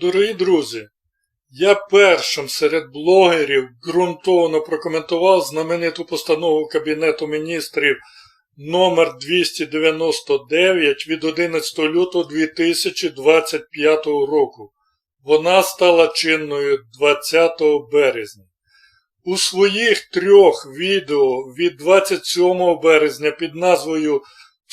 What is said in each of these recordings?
Дорогі друзі, я першим серед блогерів ґрунтовно прокоментував знамениту постанову Кабінету міністрів номер 299 від 11 лютого 2025 року. Вона стала чинною 20 березня. У своїх трьох відео від 27 березня під назвою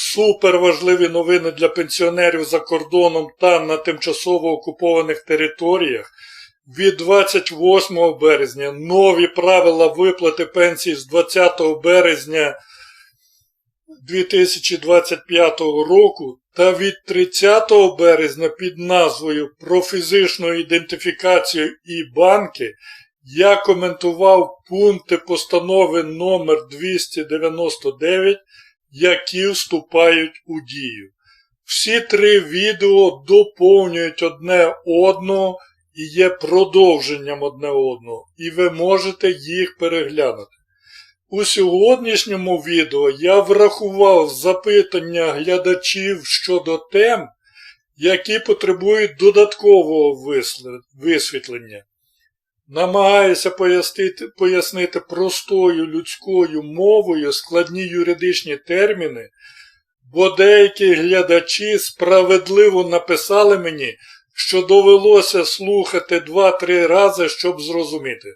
Суперважливі новини для пенсіонерів за кордоном та на тимчасово окупованих територіях. Від 28 березня нові правила виплати пенсій з 20 березня 2025 року та від 30 березня під назвою Про фізичну ідентифікацію і банки я коментував пункти постанови номер 299 які вступають у дію. Всі три відео доповнюють одне одного і є продовженням одне одного, і ви можете їх переглянути. У сьогоднішньому відео я врахував запитання глядачів щодо тем, які потребують додаткового висвітлення. Намагаюся пояснити, пояснити простою людською мовою складні юридичні терміни, бо деякі глядачі справедливо написали мені, що довелося слухати 2-3 рази, щоб зрозуміти.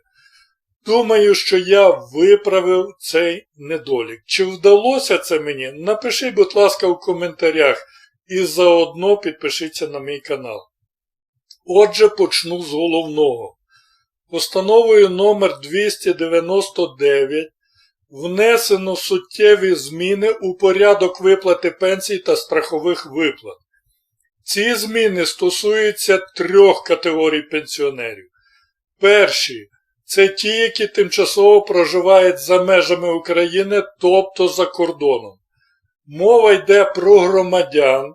Думаю, що я виправив цей недолік. Чи вдалося це мені? Напишіть, будь ласка, в коментарях і заодно підпишіться на мій канал. Отже, почну з головного. Постановою номер 299 внесено суттєві зміни у порядок виплати пенсій та страхових виплат. Ці зміни стосуються трьох категорій пенсіонерів. Перші це ті, які тимчасово проживають за межами України, тобто за кордоном. Мова йде про громадян,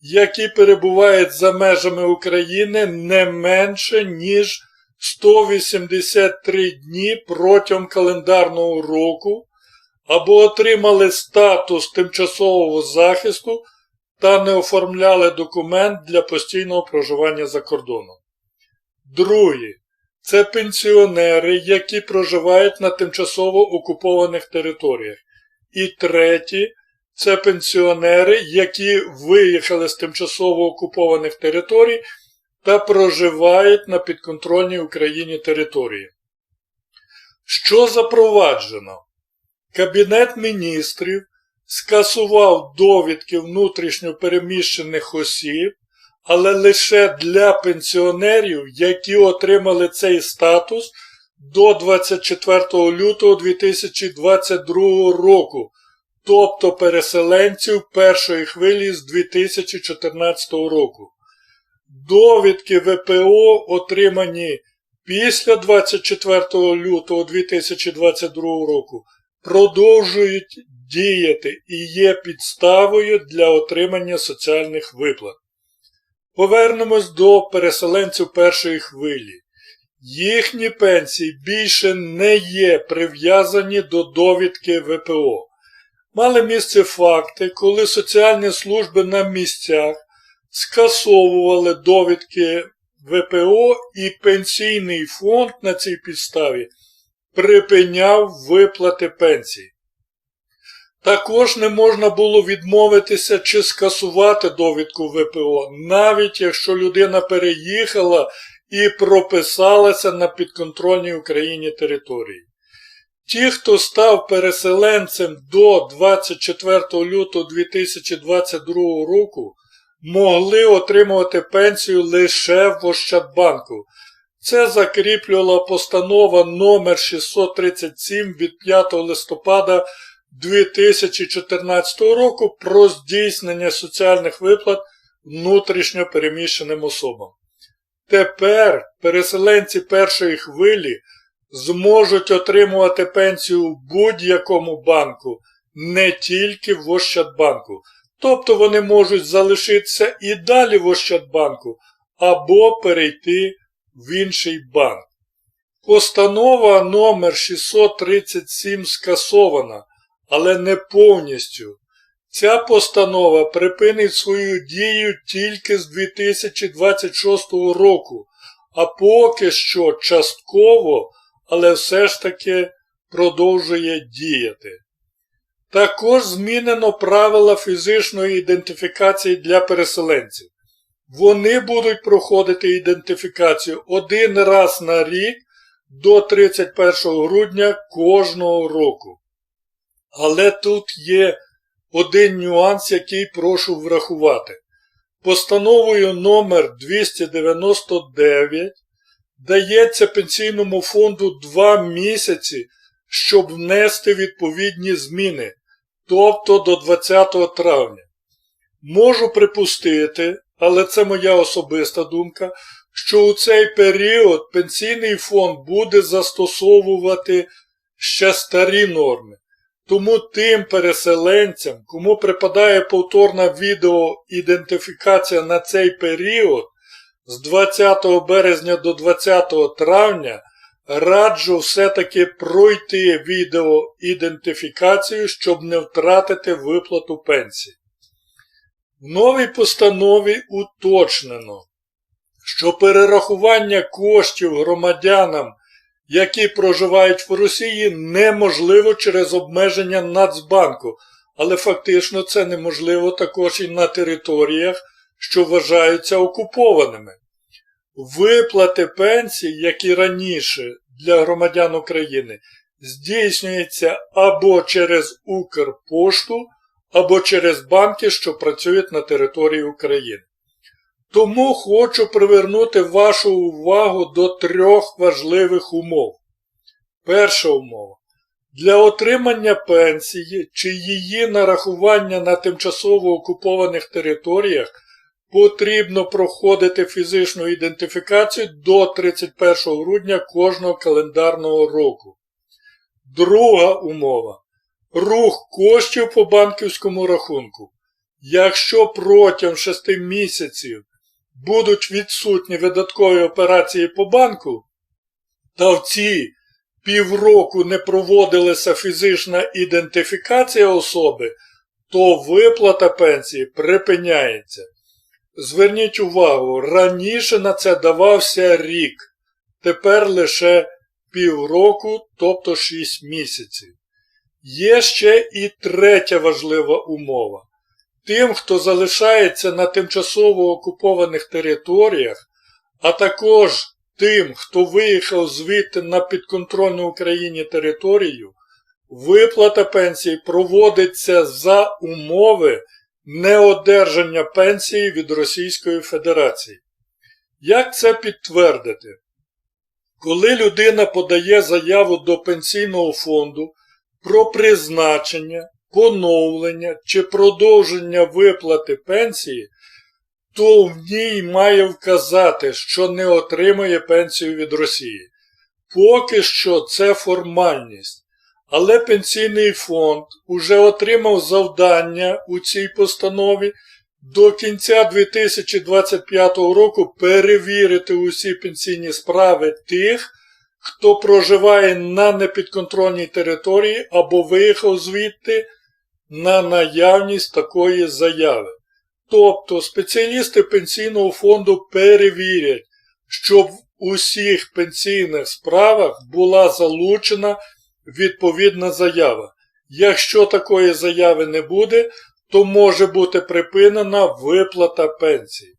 які перебувають за межами України не менше, ніж 183 дні протягом календарного року або отримали статус тимчасового захисту та не оформляли документ для постійного проживання за кордоном. Другі це пенсіонери, які проживають на тимчасово окупованих територіях. І треті це пенсіонери, які виїхали з тимчасово окупованих територій та проживають на підконтрольній Україні території. Що запроваджено? Кабінет міністрів скасував довідки внутрішньо переміщених осіб, але лише для пенсіонерів, які отримали цей статус до 24 лютого 2022 року, тобто переселенців першої хвилі з 2014 року. Довідки ВПО отримані після 24 лютого 2022 року продовжують діяти і є підставою для отримання соціальних виплат. Повернемось до переселенців першої хвилі. Їхні пенсії більше не є прив'язані до довідки ВПО. Мали місце факти, коли соціальні служби на місцях скасовували довідки ВПО і пенсійний фонд на цій підставі припиняв виплати пенсій. Також не можна було відмовитися чи скасувати довідку ВПО, навіть якщо людина переїхала і прописалася на підконтрольній Україні території. Ті, хто став переселенцем до 24 лютого 2022 року, могли отримувати пенсію лише в Ощадбанку. Це закріплювала постанова номер 637 від 5 листопада 2014 року про здійснення соціальних виплат внутрішньо переміщеним особам. Тепер переселенці першої хвилі зможуть отримувати пенсію в будь-якому банку, не тільки в Ощадбанку. Тобто вони можуть залишитися і далі в Ощадбанку або перейти в інший банк. Постанова номер 637 скасована, але не повністю. Ця постанова припинить свою дію тільки з 2026 року, а поки що частково, але все ж таки продовжує діяти. Також змінено правила фізичної ідентифікації для переселенців. Вони будуть проходити ідентифікацію один раз на рік до 31 грудня кожного року. Але тут є один нюанс, який прошу врахувати. Постановою номер 299 дається пенсійному фонду 2 місяці, щоб внести відповідні зміни, тобто до 20 травня. Можу припустити, але це моя особиста думка, що у цей період пенсійний фонд буде застосовувати ще старі норми. Тому тим переселенцям, кому припадає повторна відеоідентифікація на цей період з 20 березня до 20 травня, раджу все-таки пройти відеоідентифікацію, щоб не втратити виплату пенсії. В новій постанові уточнено, що перерахування коштів громадянам, які проживають в Росії, неможливо через обмеження Нацбанку, але фактично це неможливо також і на територіях, що вважаються окупованими. Виплати пенсій, як і раніше для громадян України, здійснюються або через Укрпошту, або через банки, що працюють на території України. Тому хочу привернути вашу увагу до трьох важливих умов. Перша умова. Для отримання пенсії чи її нарахування на тимчасово окупованих територіях потрібно проходити фізичну ідентифікацію до 31 грудня кожного календарного року. Друга умова. Рух коштів по банківському рахунку. Якщо протягом 6 місяців будуть відсутні видаткові операції по банку, та в ці півроку не проводилася фізична ідентифікація особи, то виплата пенсії припиняється. Зверніть увагу, раніше на це давався рік, тепер лише півроку, тобто 6 місяців. Є ще і третя важлива умова. Тим, хто залишається на тимчасово окупованих територіях, а також тим, хто виїхав звідти на підконтрольну Україні територію, виплата пенсії проводиться за умови неодержання пенсії від Російської Федерації. Як це підтвердити? Коли людина подає заяву до пенсійного фонду про призначення, поновлення чи продовження виплати пенсії, то в ній має вказати, що не отримує пенсію від Росії. Поки що це формальність. Але пенсійний фонд уже отримав завдання у цій постанові до кінця 2025 року перевірити усі пенсійні справи тих, хто проживає на непідконтрольній території або виїхав звідти на наявність такої заяви. Тобто спеціалісти пенсійного фонду перевірять, щоб в усіх пенсійних справах була залучена відповідна заява. Якщо такої заяви не буде, то може бути припинена виплата пенсії.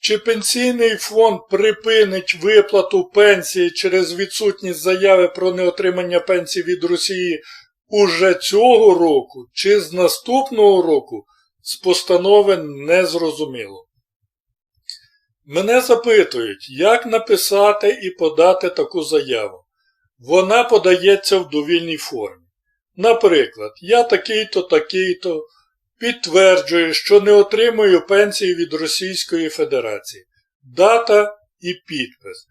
Чи пенсійний фонд припинить виплату пенсії через відсутність заяви про неотримання пенсії від Росії уже цього року, чи з наступного року, з постанови не зрозуміло. Мене запитують, як написати і подати таку заяву. Вона подається в довільній формі. Наприклад, я такий-то, такий-то підтверджую, що не отримую пенсії від Російської Федерації. Дата і підпис.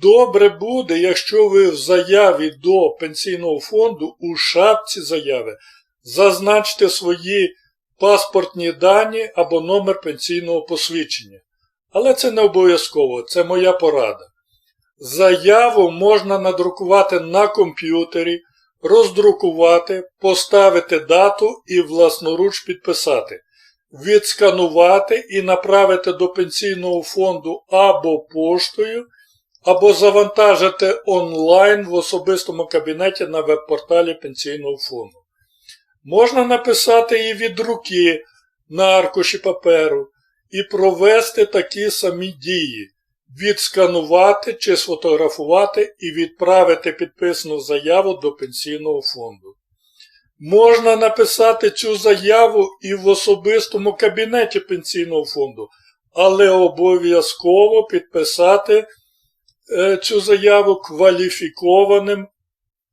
Добре буде, якщо ви в заяві до пенсійного фонду у шапці заяви зазначите свої паспортні дані або номер пенсійного посвідчення. Але це не обов'язково, це моя порада. Заяву можна надрукувати на комп'ютері, роздрукувати, поставити дату і власноруч підписати, відсканувати і направити до пенсійного фонду або поштою, або завантажити онлайн в особистому кабінеті на веб-порталі пенсійного фонду. Можна написати і від руки на аркуші паперу і провести такі самі дії відсканувати чи сфотографувати і відправити підписану заяву до пенсійного фонду. Можна написати цю заяву і в особистому кабінеті пенсійного фонду, але обов'язково підписати е, цю заяву кваліфікованим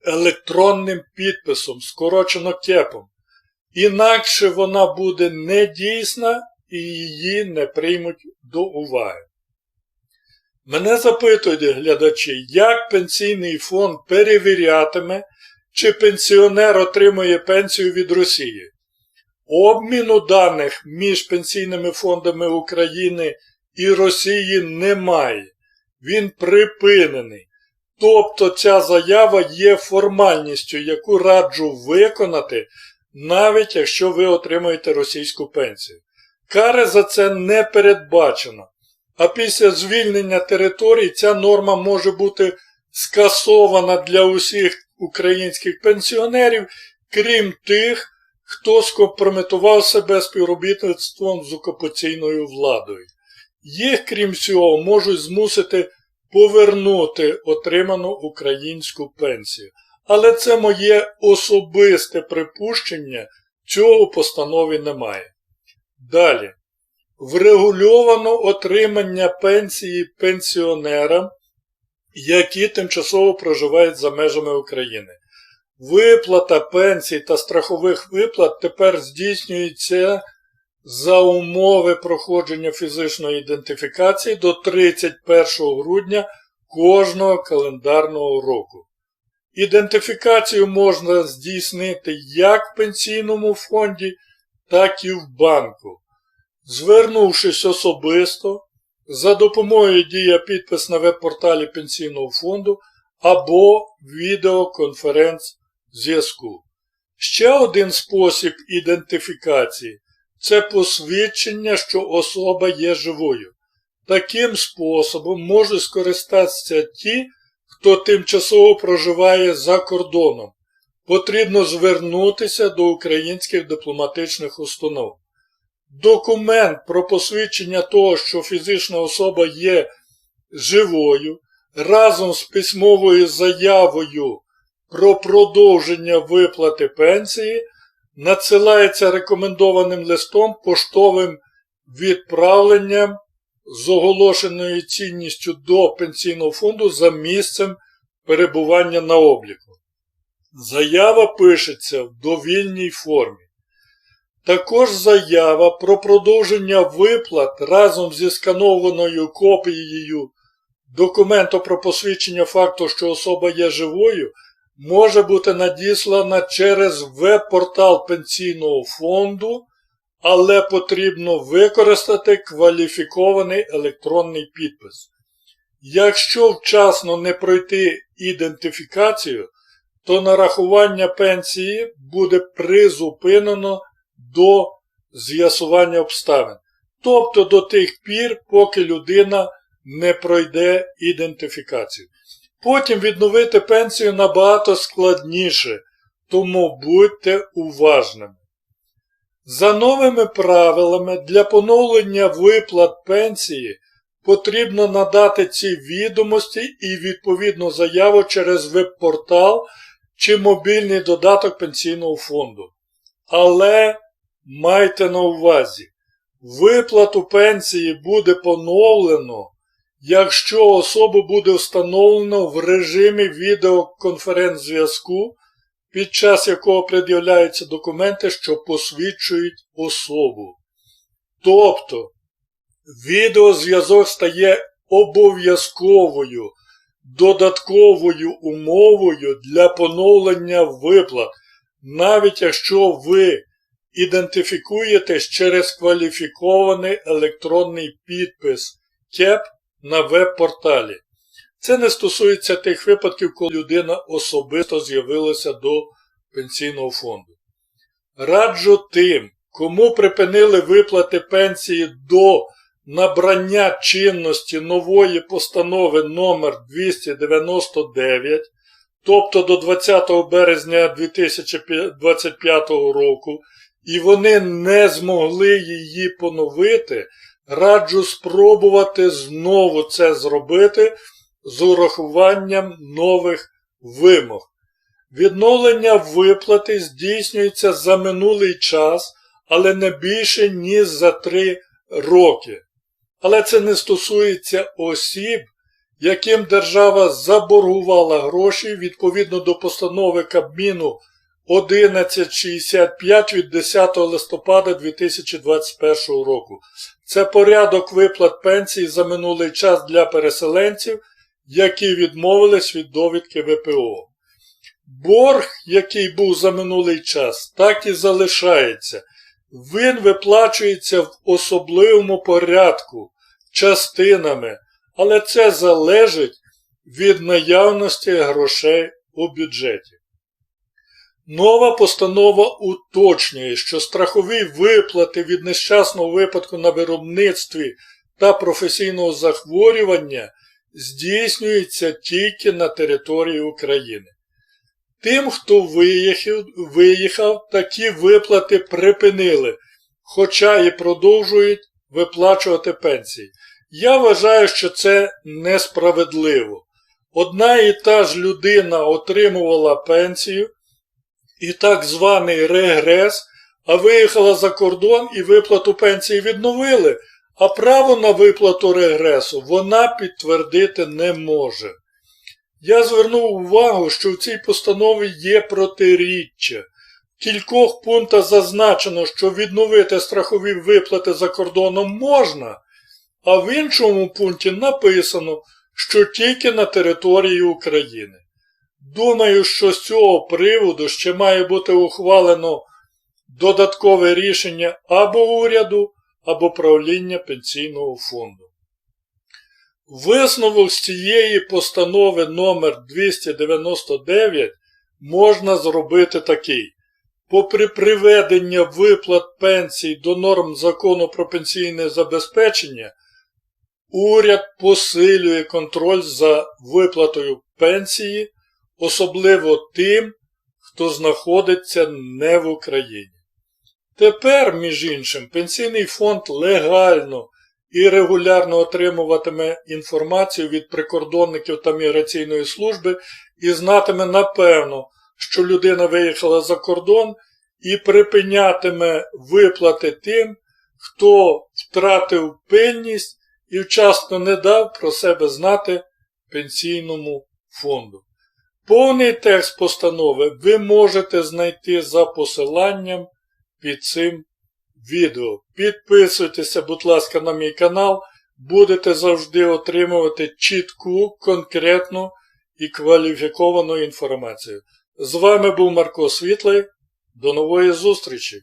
електронним підписом, скорочено кепом. Інакше вона буде недійсна і її не приймуть до уваги. Мене запитують глядачі, як пенсійний фонд перевірятиме, чи пенсіонер отримує пенсію від Росії. Обміну даних між пенсійними фондами України і Росії немає. Він припинений. Тобто ця заява є формальністю, яку раджу виконати, навіть якщо ви отримуєте російську пенсію. Кари за це не передбачено. А після звільнення територій ця норма може бути скасована для усіх українських пенсіонерів, крім тих, хто скомпрометував себе співробітництвом з окупаційною владою. Їх, крім всього, можуть змусити повернути отриману українську пенсію. Але це моє особисте припущення, цього постанові немає. Далі врегульовано отримання пенсії пенсіонерам, які тимчасово проживають за межами України. Виплата пенсій та страхових виплат тепер здійснюється за умови проходження фізичної ідентифікації до 31 грудня кожного календарного року. Ідентифікацію можна здійснити як в пенсійному фонді, так і в банку звернувшись особисто за допомогою дія підпис на веб-порталі Пенсійного фонду або відеоконференц-зв'язку. Ще один спосіб ідентифікації це посвідчення, що особа є живою. Таким способом можуть скористатися ті, хто тимчасово проживає за кордоном. Потрібно звернутися до українських дипломатичних установ документ про посвідчення того, що фізична особа є живою, разом з письмовою заявою про продовження виплати пенсії, надсилається рекомендованим листом поштовим відправленням з оголошеною цінністю до пенсійного фонду за місцем перебування на обліку. Заява пишеться в довільній формі. Також заява про продовження виплат разом зі сканованою копією документу про посвідчення факту, що особа є живою, може бути надіслана через веб-портал пенсійного фонду, але потрібно використати кваліфікований електронний підпис. Якщо вчасно не пройти ідентифікацію, то нарахування пенсії буде призупинено до з'ясування обставин. Тобто до тих пір, поки людина не пройде ідентифікацію. Потім відновити пенсію набагато складніше, тому будьте уважними. За новими правилами для поновлення виплат пенсії потрібно надати ці відомості і відповідну заяву через веб-портал чи мобільний додаток пенсійного фонду. Але Майте на увазі, виплату пенсії буде поновлено, якщо особу буде встановлено в режимі відеоконференц-зв'язку, під час якого пред'являються документи, що посвідчують особу. Тобто, відеозв'язок стає обов'язковою додатковою умовою для поновлення виплат, навіть якщо ви ідентифікуєтесь через кваліфікований електронний підпис КЕП на веб-порталі. Це не стосується тих випадків, коли людина особисто з'явилася до пенсійного фонду. Раджу тим, кому припинили виплати пенсії до набрання чинності нової постанови номер 299, тобто до 20 березня 2025 року, і вони не змогли її поновити, раджу спробувати знову це зробити з урахуванням нових вимог. Відновлення виплати здійснюється за минулий час, але не більше, ніж за 3 роки. Але це не стосується осіб, яким держава заборгувала гроші відповідно до постанови Кабміну 1165 від 10 листопада 2021 року. Це порядок виплат пенсій за минулий час для переселенців, які відмовились від довідки ВПО. Борг, який був за минулий час, так і залишається. Він виплачується в особливому порядку, частинами, але це залежить від наявності грошей у бюджеті. Нова постанова уточнює, що страхові виплати від нещасного випадку на виробництві та професійного захворювання здійснюються тільки на території України. Тим, хто виїхав, виїхав, такі виплати припинили, хоча і продовжують виплачувати пенсії. Я вважаю, що це несправедливо. Одна і та ж людина отримувала пенсію і так званий регрес, а виїхала за кордон і виплату пенсії відновили, а право на виплату регресу вона підтвердити не може. Я звернув увагу, що в цій постанові є протиріччя. В кількох пунктах зазначено, що відновити страхові виплати за кордоном можна, а в іншому пункті написано, що тільки на території України. Думаю, що з цього приводу ще має бути ухвалено додаткове рішення або уряду, або правління пенсійного фонду. Висновок з цієї постанови номер 299 можна зробити такий. Попри приведення виплат пенсій до норм закону про пенсійне забезпечення, уряд посилює контроль за виплатою пенсії, особливо тим, хто знаходиться не в Україні. Тепер, між іншим, пенсійний фонд легально і регулярно отримуватиме інформацію від прикордонників та міграційної служби і знатиме напевно, що людина виїхала за кордон і припинятиме виплати тим, хто втратив пильність і вчасно не дав про себе знати пенсійному фонду. Повний текст постанови ви можете знайти за посиланням під цим відео. Підписуйтеся, будь ласка, на мій канал. Будете завжди отримувати чітку, конкретну і кваліфіковану інформацію. З вами був Марко Світлий. До нової зустрічі!